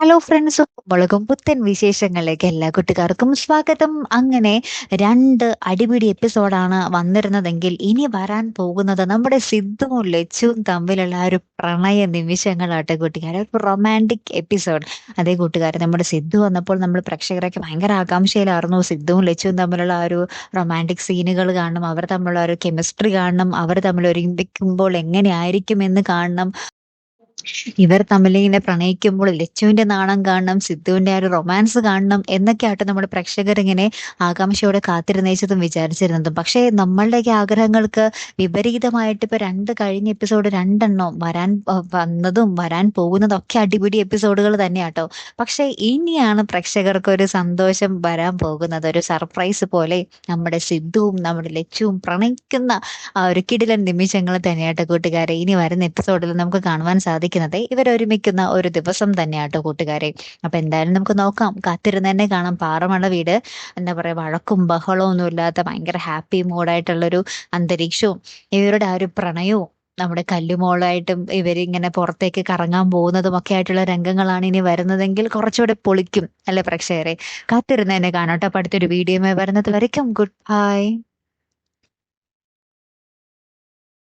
Hello friends മുളകും പുത്തൻ വിശേഷങ്ങളിലേക്ക് എല്ലാ കുട്ടികാർക്കും സ്വാഗതം. അങ്ങനെ രണ്ട് അടിപിടി എപ്പിസോഡാണ് വന്നിരുന്നതെങ്കിൽ ഇനി വരാൻ പോകുന്നത് നമ്മുടെ സിദ്ധുവും ലച്ചുവും തമ്മിലുള്ള ആ ഒരു പ്രണയ നിമിഷങ്ങളാട്ടെ കൂട്ടുകാരെ ഒരു റൊമാന്റിക് എപ്പിസോഡ് അതേ കൂട്ടുകാരെ നമ്മുടെ സിദ്ധു വന്നപ്പോൾ നമ്മൾ പ്രേക്ഷകരൊക്കെ ഭയങ്കര ആകാംക്ഷയിലായിരുന്നു. സിദ്ധുവും ലച്ചുവും തമ്മിലുള്ള ആ ഒരു റൊമാന്റിക് സീനുകൾ കാണണം. അവർ തമ്മിലുള്ള ഒരു കെമിസ്ട്രി കാണണം. അവർ തമ്മിൽ ഒരുമിക്കുമ്പോൾ എങ്ങനെയായിരിക്കും എന്ന് കാണണം. ഇവർ തമ്മിൽ ഇങ്ങനെ പ്രണയിക്കുമ്പോൾ ലച്ചുവിന്റെ നാണം കാണണം സിദ്ധുവിന്റെ ആ ഒരു റൊമാൻസ് കാണണം എന്നൊക്കെ ആട്ടെ നമ്മുടെ പ്രേക്ഷകർ ഇങ്ങനെ ആകാംക്ഷയോടെ കാത്തിരുന്നേച്ചതും വിചാരിച്ചിരുന്നതും. പക്ഷേ നമ്മളുടെയൊക്കെ ആഗ്രഹങ്ങൾക്ക് വിപരീതമായിട്ട് ഇപ്പൊ രണ്ട് കഴിഞ്ഞ എപ്പിസോഡ് രണ്ടെണ്ണം വരാൻ വന്നതും വരാൻ പോകുന്നതും ഒക്കെ അടിപിടി എപ്പിസോഡുകൾ തന്നെയാട്ടോ. പക്ഷേ ഇനിയാണ് പ്രേക്ഷകർക്ക് ഒരു സന്തോഷം വരാൻ പോകുന്നത്. ഒരു സർപ്രൈസ് പോലെ നമ്മുടെ സിദ്ധുവും നമ്മുടെ ലച്ചുവും പ്രണയിക്കുന്ന ആ ഒരു കിടിലൻ നിമിഷങ്ങൾ തന്നെയാട്ടോ കൂട്ടുകാരെ. ഇനി വരുന്ന എപ്പിസോഡിൽ നമുക്ക് കാണുവാൻ സാധിക്കുന്നത് ഇവരൊരുമിക്കുന്ന ഒരു ദിവസം തന്നെയാട്ടോ കൂട്ടുകാരെ. അപ്പൊ എന്തായാലും നമുക്ക് നോക്കാം. കാത്തിരുന്ന് തന്നെ കാണാം. പാറമണ വീട് എന്താ പറയാ വഴക്കും ബഹളവും ഒന്നും ഇല്ലാത്ത ഭയങ്കര ഹാപ്പി മൂഡായിട്ടുള്ളൊരു അന്തരീക്ഷവും ഇവരുടെ ആ ഒരു പ്രണയവും നമ്മുടെ കല്ലുമോളായിട്ടും ഇവരിങ്ങനെ പുറത്തേക്ക് കറങ്ങാൻ പോകുന്നതും ഒക്കെ ആയിട്ടുള്ള രംഗങ്ങളാണ് ഇനി വരുന്നതെങ്കിൽ കുറച്ചുകൂടെ പൊളിക്കും അല്ലെ പ്രേക്ഷകരെ? കാത്തിരുന്ന് തന്നെ കാണാം കേട്ടോ. അപ്പൊ അടുത്തൊരു വീഡിയോ വരുന്നത് വരയ്ക്കും. Good bye